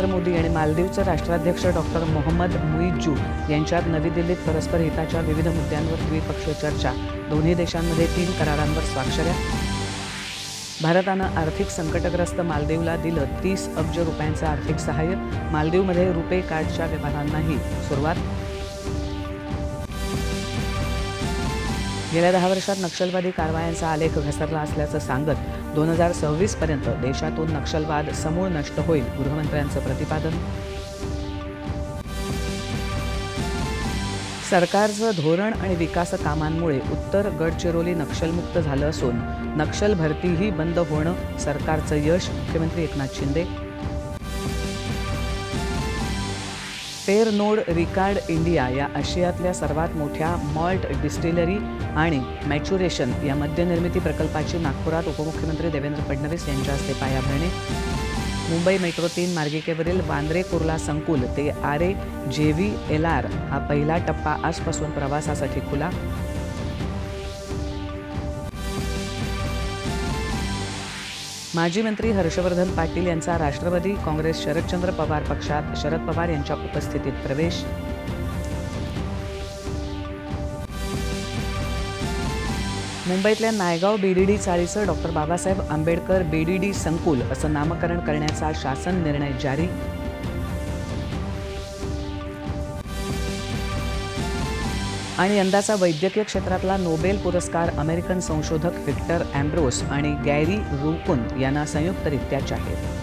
नरेंद्र मोदी आणि मालदीवचे राष्ट्राध्यक्ष डॉक्टर मोहम्मद मुईजू यांच्यात नवी दिल्लीत परस्पर हिताच्या विविध मुद्द्यांवर द्विपक्षीय चर्चा. दोन्ही देशांमध्ये तीन करारांवर स्वाक्षऱ्या. भारतानं आर्थिक संकटग्रस्त मालदीवला दिलं तीस अब्ज रुपयांचं आर्थिक सहाय्य. मालदीवमध्ये रुपे कार्डच्या व्यवहारांनाही सुरुवात. गेल्या दहा वर्षात नक्षलवादी कारवायांचा आलेख घसरला असल्याचं सांगत दोन हजार सव्वीस पर्यंत देशातून नक्षलवाद समूळ नष्ट होईल गृहमंत्र्यांचं प्रतिपादन. सरकारचं धोरण आणि विकास कामांमुळे उत्तर गडचिरोली नक्षलमुक्त झालं असून नक्षल भरतीही बंद होणं सरकारचं यश. मुख्यमंत्री Eknath Shinde Pernod Ricard India या आशियातल्या सर्वात मोठ्या मॉल्ट डिस्टिलरी आणि मॅच्युरेशन या मद्यनिर्मिती प्रकल्पाची नागपुरात उपमुख्यमंत्री देवेंद्र फडणवीस यांच्या हस्ते पायाभरणी मुंबई मेट्रो तीन मार्गिकेवरील वांद्रे कुर्ला संकुल ते आरे जे व्ही एल आर हा पहिला टप्पा आजपासून प्रवासासाठी खुला. माजी मंत्री हर्षवर्धन पाटील यांचा राष्ट्रवादी काँग्रेस शरदचंद्र पवार पक्षात शरद पवार यांच्या उपस्थितीत प्रवेश. मुंबईतल्या नायगाव बीडीडी चाळीचं डॉक्टर बाबासाहेब आंबेडकर बीडीडी संकुल असं नामकरण करण्याचा शासन निर्णय जारी. आणि यंदाचा वैद्यकीय क्षेत्रातला नोबेल पुरस्कार अमेरिकन संशोधक व्हिक्टर अँब्रोस आणि गॅरी रुकुन यांना संयुक्तरित्या जाहीर